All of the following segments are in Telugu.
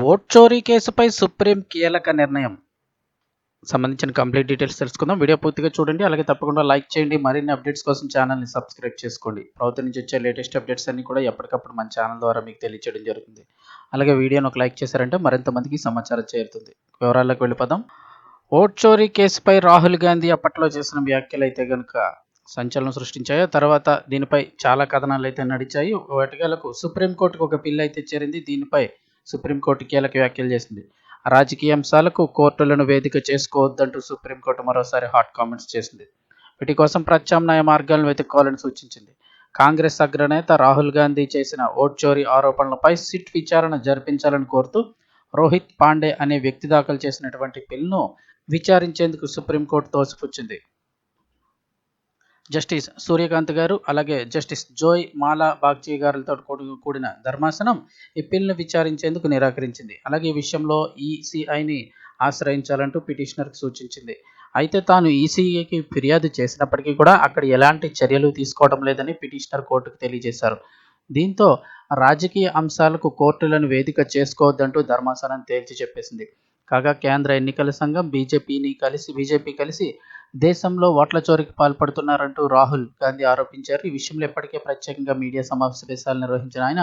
ఓట్ చోరీ కేసుపై సుప్రీం కీలక నిర్ణయం. సంబంధించిన కంప్లీట్ డీటెయిల్స్ తెలుసుకుందాం. వీడియో పూర్తిగా చూడండి. అలాగే తప్పకుండా లైక్ చేయండి. మరిన్ని అప్డేట్స్ కోసం ఛానల్ని సబ్స్క్రైబ్ చేసుకోండి. ప్రభుత్వం నుంచి వచ్చే లేటెస్ట్ అప్డేట్స్ అన్ని కూడా ఎప్పటికప్పుడు మన ఛానల్ ద్వారా మీకు తెలియచేయడం జరుగుతుంది. అలాగే వీడియోను ఒక లైక్ చేశారంటే మరింత మందికి సమాచారం చేరుతుంది. వివరాల్లోకి వెళ్ళిపోదాం. ఓట్ చోరీ కేసుపై రాహుల్ గాంధీ అప్పట్లో చేసిన వ్యాఖ్యలు అయితే కనుక సంచలనం సృష్టించాయో తర్వాత దీనిపై చాలా కథనాలు అయితే నడిచాయి. వాటికలకు సుప్రీంకోర్టుకు ఒక పిల్ల అయితే చేరింది దీనిపై సుప్రీంకోర్టు కీలక వ్యాఖ్యలు చేసింది. రాజకీయ అంశాలకు కోర్టులను వేదిక చేసుకోవద్దంటూ సుప్రీంకోర్టు మరోసారి హాట్ కామెంట్స్ చేసింది. వీటి కోసం ప్రత్యామ్నాయ మార్గాలను వెతుక్కోవాలని సూచించింది. కాంగ్రెస్ అగ్రనేత రాహుల్ గాంధీ చేసిన ఓట్ చోరీ ఆరోపణలపై సిట్ విచారణ జరిపించాలని కోరుతూ రోహిత్ పాండే అనే వ్యక్తి దాఖలు చేసినటువంటి బిల్లును విచారించేందుకు సుప్రీంకోర్టు తోసిపుచ్చింది. జస్టిస్ సూర్యకాంత్ గారు అలాగే జస్టిస్ జోయ్ మాలా బాగ్జీ గారులతో కూడి- కూడిన ధర్మాసనం ఈ విచారించేందుకు నిరాకరించింది. అలాగే ఈ విషయంలో ఈసీఐని ఆశ్రయించాలంటూ పిటిషనర్కి సూచించింది. అయితే తాను ఈసీఐకి ఫిర్యాదు చేసినప్పటికీ కూడా అక్కడ ఎలాంటి చర్యలు తీసుకోవడం లేదని పిటిషనర్ కోర్టుకు తెలియజేశారు. దీంతో రాజకీయ అంశాలకు కోర్టులను వేదిక చేసుకోవద్దంటూ ధర్మాసనం తేల్చి చెప్పేసింది. కాగా కేంద్ర ఎన్నికల సంఘం బీజేపీని కలిసి బీజేపీ కలిసి దేశంలో ఓట్ల చోరికి పాల్పడుతున్నారంటూ రాహుల్ గాంధీ ఆరోపించారు. ఈ విషయంలో ఇప్పటికే ప్రత్యేకంగా మీడియా సమావేశాలు నిర్వహించిన ఆయన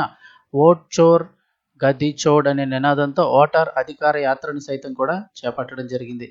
ఓట్ చోర్ గది చోడ్ అనే నినాదంతో ఓటర్ అధికార యాత్రను సైతం కూడా చేపట్టడం జరిగింది.